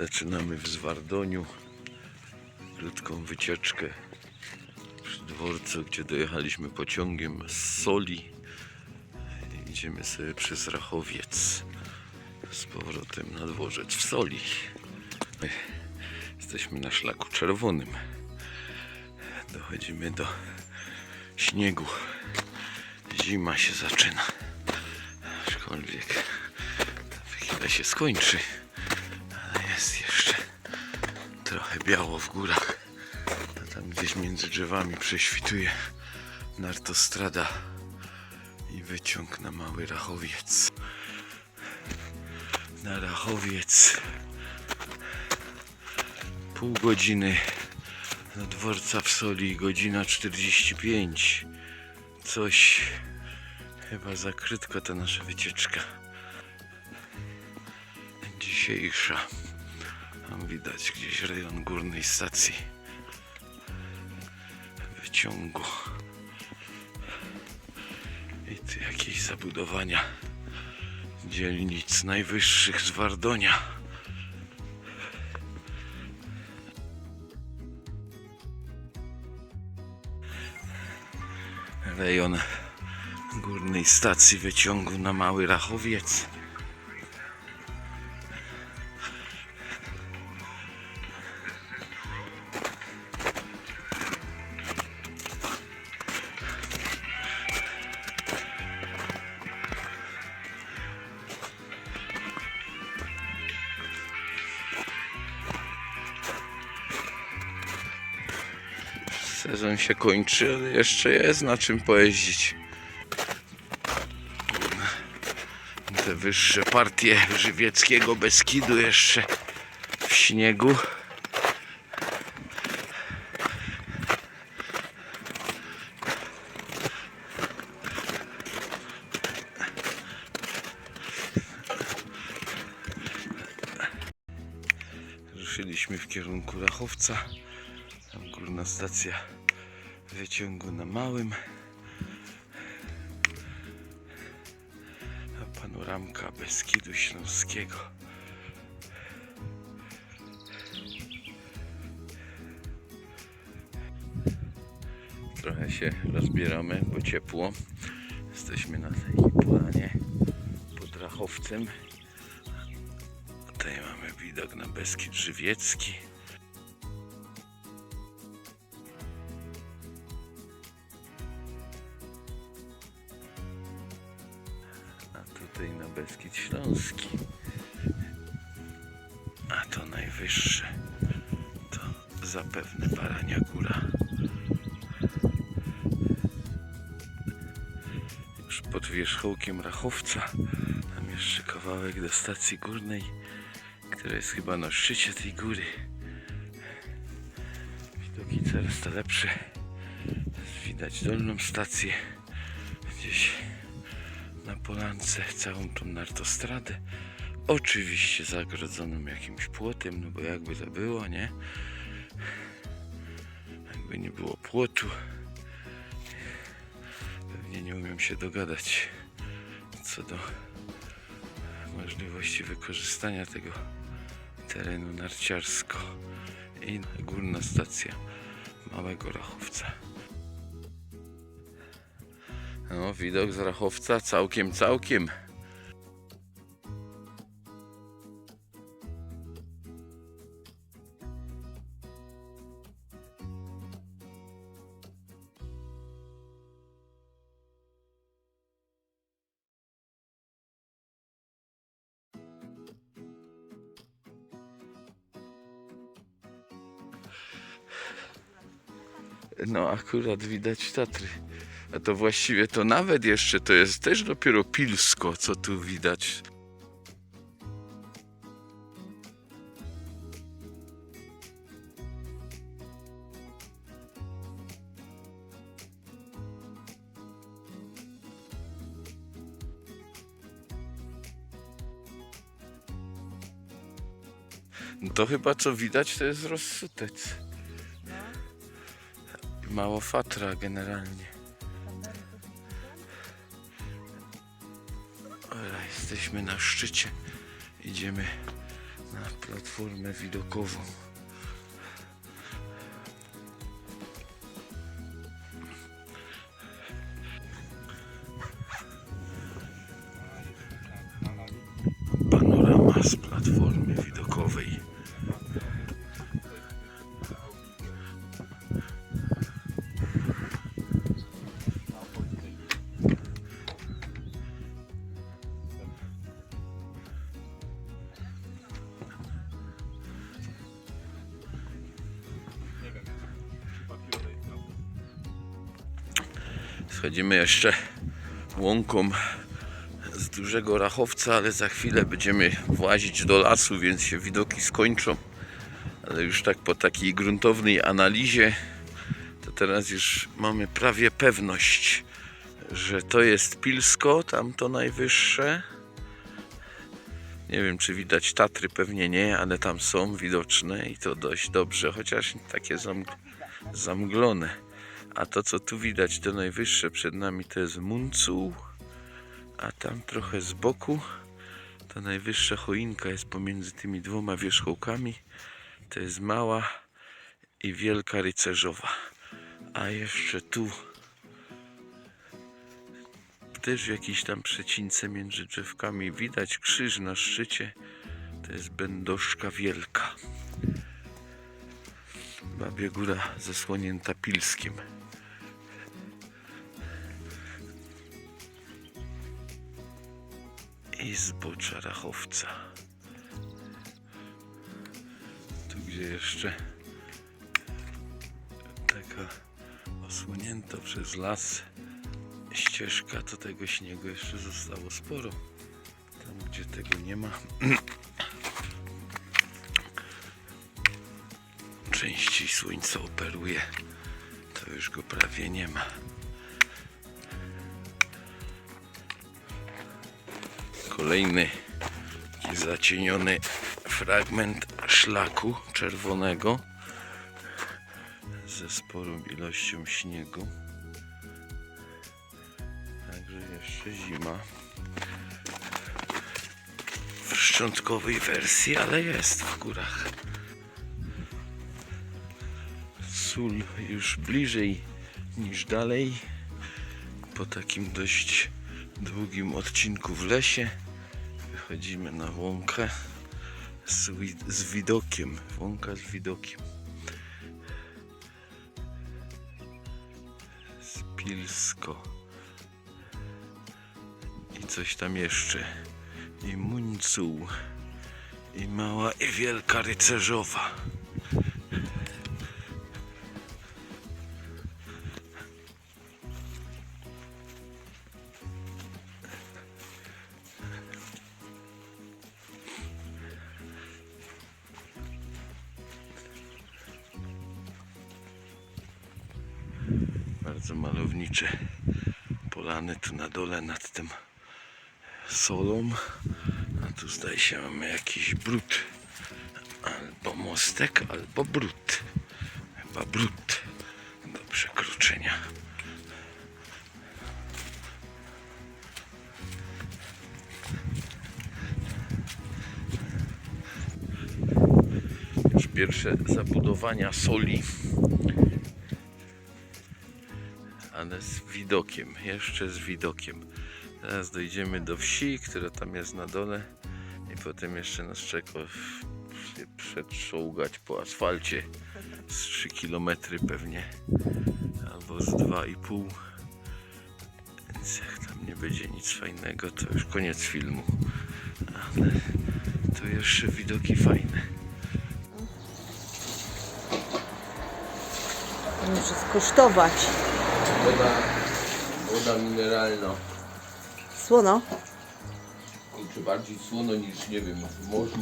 Zaczynamy w Zwardoniu krótką wycieczkę przy dworcu, gdzie dojechaliśmy pociągiem z Soli. Idziemy sobie przez Rachowiec z powrotem na dworzec w Soli. My jesteśmy na szlaku czerwonym. Dochodzimy do śniegu. Zima się zaczyna. Aczkolwiek chwilę się skończy. Jest jeszcze trochę biało w górach. To tam gdzieś między drzewami prześwituje nartostrada i wyciąg na mały Rachowiec. Na Rachowiec pół godziny do dworca w Soli godzina 45 coś chyba za krótka ta nasza wycieczka dzisiejsza tam widać gdzieś rejon górnej stacji. Wyciągu. I tu jakieś zabudowania dzielnic najwyższych z Wardonia. Rejon górnej stacji wyciągu na Mały Rachowiec. Sezon się kończy, ale jeszcze jest na czym pojeździć. Te wyższe partie żywieckiego Beskidu jeszcze w śniegu. Ruszyliśmy w kierunku Rachowca. Górna stacja wyciągu na małym. A panoramka Beskidu Śląskiego. Trochę się rozbieramy, bo ciepło. Jesteśmy na tej planie pod Rachowcem. Tutaj mamy widok na Beskid Żywiecki. Beskid Śląski. A to najwyższe to zapewne Barania Góra. Już pod wierzchołkiem Rachowca, tam jeszcze kawałek do stacji górnej, która jest chyba na szczycie tej góry. Widoki coraz to lepsze. Widać dolną stację gdzieś na polance całą tą nartostradę. Oczywiście zagrodzoną jakimś płotem, no bo jakby to było, nie? Jakby nie było płotu, pewnie nie umiem się dogadać co do możliwości wykorzystania tego terenu narciarsko i górna stacja Małego Rachowca. No, widok z Rachowca całkiem, całkiem. No, akurat widać Tatry. A to właściwie to nawet jeszcze to jest też dopiero Pilsko, co tu widać. No to chyba co widać to jest rozsutec. Mało fatra generalnie. Jesteśmy na szczycie. Idziemy na platformę widokową. Panorama z platformy widokowej. Schodzimy jeszcze łąką z dużego rachowca, ale za chwilę będziemy włazić do lasu, więc się widoki skończą. Ale już tak po takiej gruntownej analizie, to teraz już mamy prawie pewność, że to jest Pilsko, tam to najwyższe. Nie wiem, czy widać Tatry, pewnie nie, ale tam są widoczne i to dość dobrze, chociaż takie zamg- zamglone. A to, co tu widać, to najwyższe przed nami, to jest Muncu, a tam trochę z boku, ta najwyższa choinka jest pomiędzy tymi dwoma wierzchołkami. To jest mała i wielka rycerzowa. A jeszcze tu też w jakiejś tam przecince między drzewkami widać krzyż na szczycie. To jest Będoszka Wielka. Babie Góra zasłonięta Pilskiem. I zbocza Rachowca. Tu gdzie jeszcze taka osłonięta przez las ścieżka, to tego śniegu jeszcze zostało sporo. Tam gdzie tego nie ma. Częściej słońce operuje, to już go prawie nie ma. Kolejny zacieniony fragment szlaku czerwonego ze sporą ilością śniegu. Także jeszcze zima. W szczątkowej wersji, ale jest w górach. Sól już bliżej niż dalej. Po takim dość długim odcinku w lesie wychodzimy na łąkę z, z widokiem. Łąka z widokiem. Spilsko. I coś tam jeszcze. I Muńcuł. I mała i wielka rycerzowa. Bardzo malownicze polany tu na dole nad tym solą. A tu zdaje się mamy jakiś brud. Albo mostek, albo brud. Chyba brud do przekroczenia. Już pierwsze zabudowania soli ale z widokiem, jeszcze z widokiem. Teraz dojdziemy do wsi, która tam jest na dole i potem jeszcze nas czeka się po asfalcie z 3 km pewnie albo z 2,5 więc jak tam nie będzie nic fajnego to już koniec filmu ale tu jeszcze widoki fajne Muszę skosztować. Woda, woda mineralna Słono. Kurczę, bardziej słono niż, nie wiem, w morzu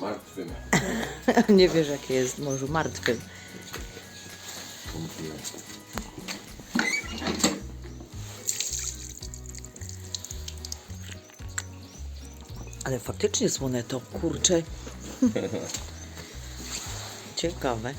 martwym. Nie wiesz, jakie jest w Morzu Martwym. Ale faktycznie słone to, kurczę. Ciekawe.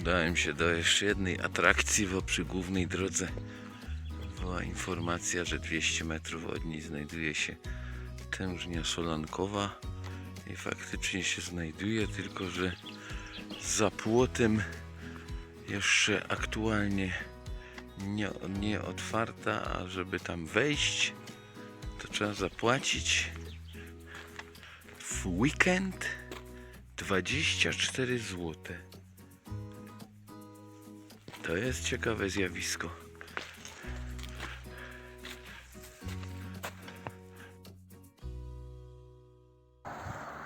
Udałem się do jeszcze jednej atrakcji, bo przy głównej drodze była informacja, że 200 metrów od niej znajduje się tężnia solankowa I faktycznie się znajduje, tylko że za płotem jeszcze aktualnie nie, nie otwarta, a żeby tam wejść, to trzeba zapłacić w weekend 24 zł. To jest ciekawe zjawisko.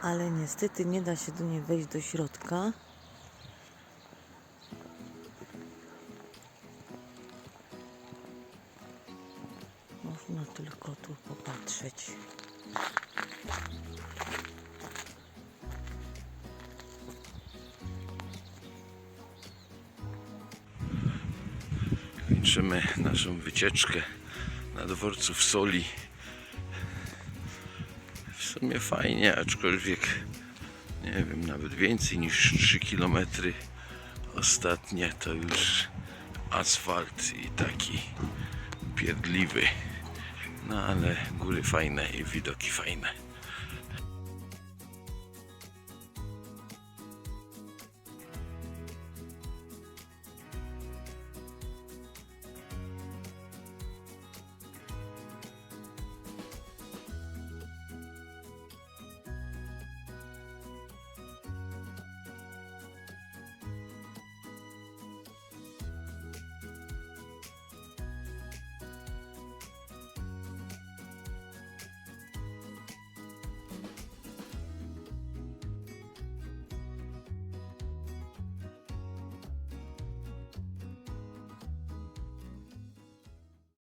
Ale niestety nie da się do niej wejść do środka. Kończymy naszą wycieczkę na dworcu w Soli. W sumie fajnie, aczkolwiek nie wiem, nawet więcej niż 3 km. Ostatnie to już asfalt i taki pierdliwy. No ale góry fajne i widoki fajne.